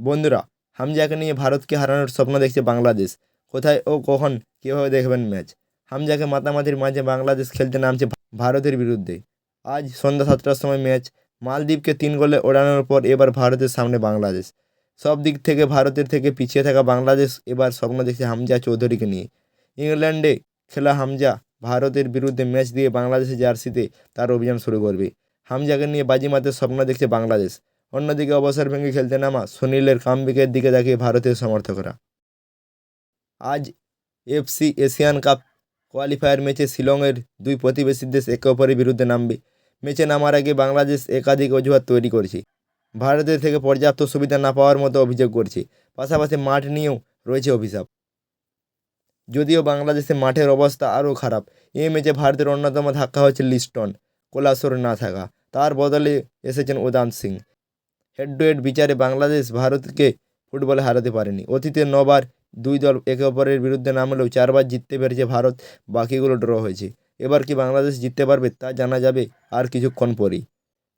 বন্ধুরা, হামজাকে নিয়ে ভারতকে হারানোর স্বপ্ন দেখছে বাংলাদেশ। কোথায় ও কখন কীভাবে দেখবেন ম্যাচ? হামজাকে মাতামাতির মাঝে বাংলাদেশ খেলতে নামছে ভারতের বিরুদ্ধে। আজ সন্ধ্যা সাতটার সময় ম্যাচ, মালদ্বীপকে তিন গোলে ওড়ানোর পর এবার ভারতের সামনে বাংলাদেশ। সব দিক থেকে ভারতের থেকে পিছিয়ে থাকা বাংলাদেশ এবার স্বপ্ন দেখছে হামজা চৌধুরীকে নিয়ে। ইংল্যান্ডে খেলা হামজা ভারতের বিরুদ্ধে ম্যাচ দিয়ে বাংলাদেশের জার্সিতে তার অভিযান শুরু করবে। হামজাকে নিয়ে বাজিমাতের স্বপ্ন দেখছে বাংলাদেশ। অন্যদিকে অবসর ভেঙে খেলতে নামা সুনীলের কামবিকের দিকে তাকিয়ে ভারতীয় সমর্থকরা। আজ এফসি এশিয়ান কাপ কোয়ালিফায়ার ম্যাচে শিলংয়ের দুই প্রতিবেশী দেশ একে অপরের বিরুদ্ধে নামবে। ম্যাচে নামার আগে বাংলাদেশ একাধিক অজুহাত তৈরি করেছে। ভারতের থেকে পর্যাপ্ত সুবিধা না পাওয়ার মতো অভিযোগ করছে। পাশাপাশি মাঠ নিয়েও রয়েছে অভিশাপ। যদিও বাংলাদেশে মাঠের অবস্থা আরও খারাপ, এই ম্যাচে ভারতের অন্যতম ধাক্কা হচ্ছে লিস্টন, কোলাসোর না থাকা। তার বদলে এসেছেন Udham Singh. Head to head বিচারে বাংলাদেশ ভারতকে ফুটবলে হারাতে পারেনি। অতীতে নবার দুই দল একে অপরের বিরুদ্ধে নামলেও চারবার জিততে পেরেছে ভারত, বাকিগুলো ড্র হয়েছে। এবার কি বাংলাদেশ জিততে পারবে তা জানা যাবে আর কিছুক্ষণ পরেই।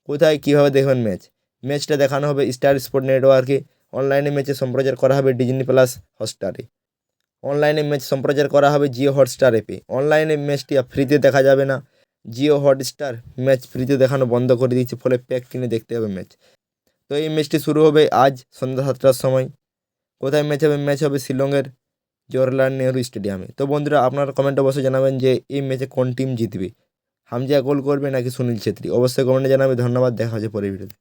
কোথায় কীভাবে দেখবেন ম্যাচ? ম্যাচটা দেখানো হবে স্টার স্পোর্ট নেটওয়ার্কে। অনলাইনে ম্যাচে সম্প্রচার করা হবে ডিজনি প্লাস হটস্টারে। অনলাইনে ম্যাচ সম্প্রচার করা হবে জিও হটস্টার অ্যাপে। অনলাইনে ম্যাচটি ফ্রিতে দেখা যাবে না। জিও হটস্টার ম্যাচ ফ্রিতে দেখানো বন্ধ করে দিয়েছে, ফলে প্যাক কিনে দেখতে হবে ম্যাচ। তো এই ম্যাচটি শুরু হবে আজ সন্ধ্যা সাতটার সময়। কোথায় ম্যাচ হবে? ম্যাচ হবে শিলংয়ের জওয়াহরলাল নেহরু স্টেডিয়ামে। তো বন্ধুরা, আপনার কমেন্টে অবশ্যই জানাবেন যে এই ম্যাচে কোন টিম জিতবে। হামজা গোল করবে নাকি সুনীল ছেত্রী? অবশ্যই কমেন্টে জানাবে। ধন্যবাদ, দেখা হচ্ছে পরে ভিডিওতে